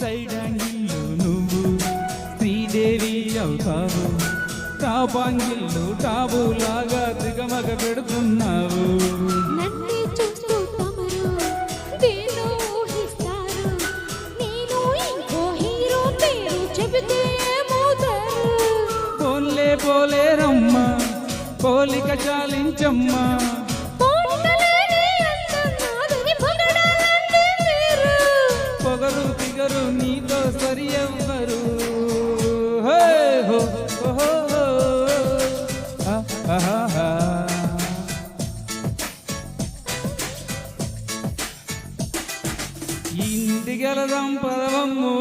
Side నువ్వు శ్రీదేవి అవుతావు టాపాంగిల్లు టాబు లాగా దిగమగ పెడుతున్నావు పోలే పోలే రమ్మ పోలిక చాలించమ్మా. కరు నీతో సరి ఎవ్వరు. ఇంటి గెలదాం పదవమ్ము.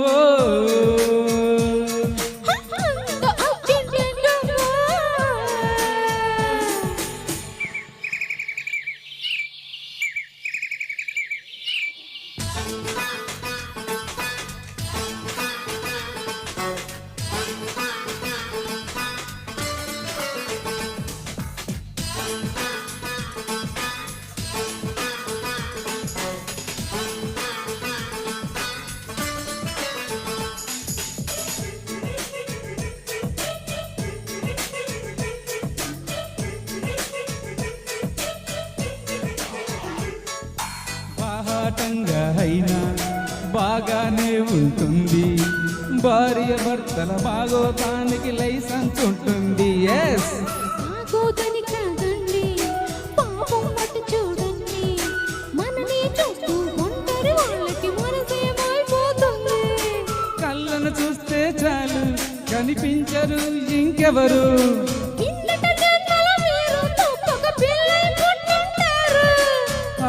బాటంగా అయినా బాగానే ఉంటుంది. భార్య భర్తల బాగోతానికి లైసెన్స్ ఉంటుంది. ఎస్ కళ్ళను చూస్తే చాలు కనిపించరు ఇంకెవరు.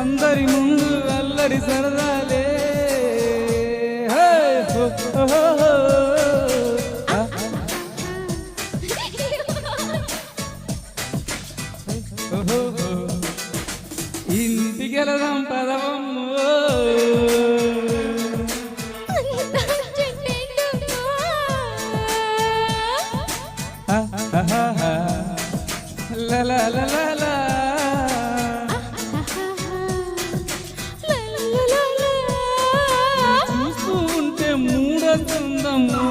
అందరి ముందు వెల్లడి సరదాలే. ఇంటికెళదాం పదవమ్మో. la la la la la చూస్తుంటే మూడతుందమ్మో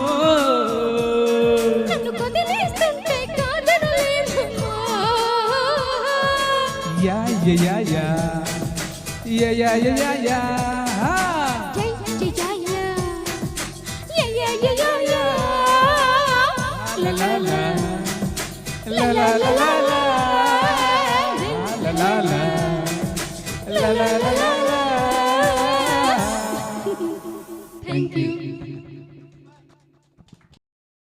యా యా యా యా యా యా యా la la la la la la la Thank you.